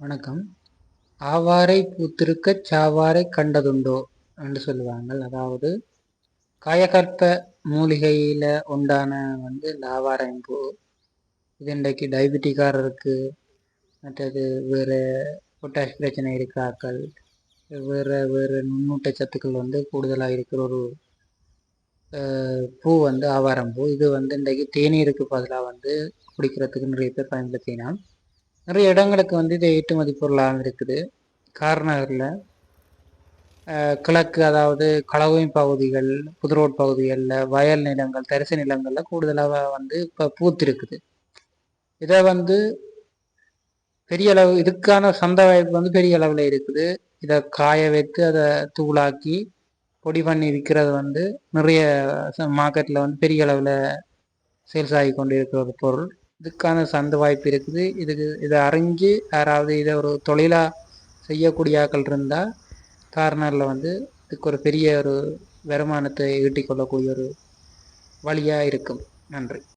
வணக்கம். ஆவாரை பூத்திருக்க சாவாரை கண்டதுண்டோ? என்று சொல்லுவாங்க அதாவது காயகற்ப மூலிகையில் உண்டான வந்து இந்த ஆவாரம் பூ இது இன்றைக்கு டயபெட்டிக்காரருக்கு மற்றது வேறு பொட்டாஷ் பிரச்சனை இருக்கிறார்கள் வேறு வேறு நுண்ணூட்ட சத்துக்கள் வந்து கூடுதலாக இருக்கிற ஒரு பூ வந்து ஆவாரம் பூ இது வந்து இன்றைக்கு தேநீருக்கு பதிலாக வந்து குடிக்கிறதுக்கு நிறைய பேர் பயன்படுத்தினான் நிறைய இடங்களுக்கு வந்து இது ஏற்றுமதி பொருளாக இருக்குது. கார்நகரில் கிழக்கு அதாவது களவை பகுதிகள் புதுரோட் பகுதிகளில் வயல் நிலங்கள் தரிசு நிலங்களில் கூடுதலாக வந்து இப்போ பூத்திருக்குது. இதை வந்து பெரிய அளவு இதுக்கான சந்த வாய்ப்பு வந்து பெரிய அளவில் இருக்குது. இதை காய வைத்து அதை தூளாக்கி பொடி பண்ணி விற்கிறது வந்து நிறைய மார்க்கெட்டில் வந்து பெரிய அளவில் சேல்ஸ் ஆகி கொண்டு இருக்கிற ஒரு பொருள். இதுக்கான சந்த வாய்ப்பு இருக்குது. இதுக்கு இதை அறிஞ்சு யாராவது இதை ஒரு தொழிலாக செய்யக்கூடிய ஆக்கள் இருந்தால் கார்னரில் வந்து இதுக்கு ஒரு பெரிய ஒரு வருமானத்தை ஈட்டிக்கொள்ளக்கூடிய ஒரு வழியாக இருக்கும். நன்றி.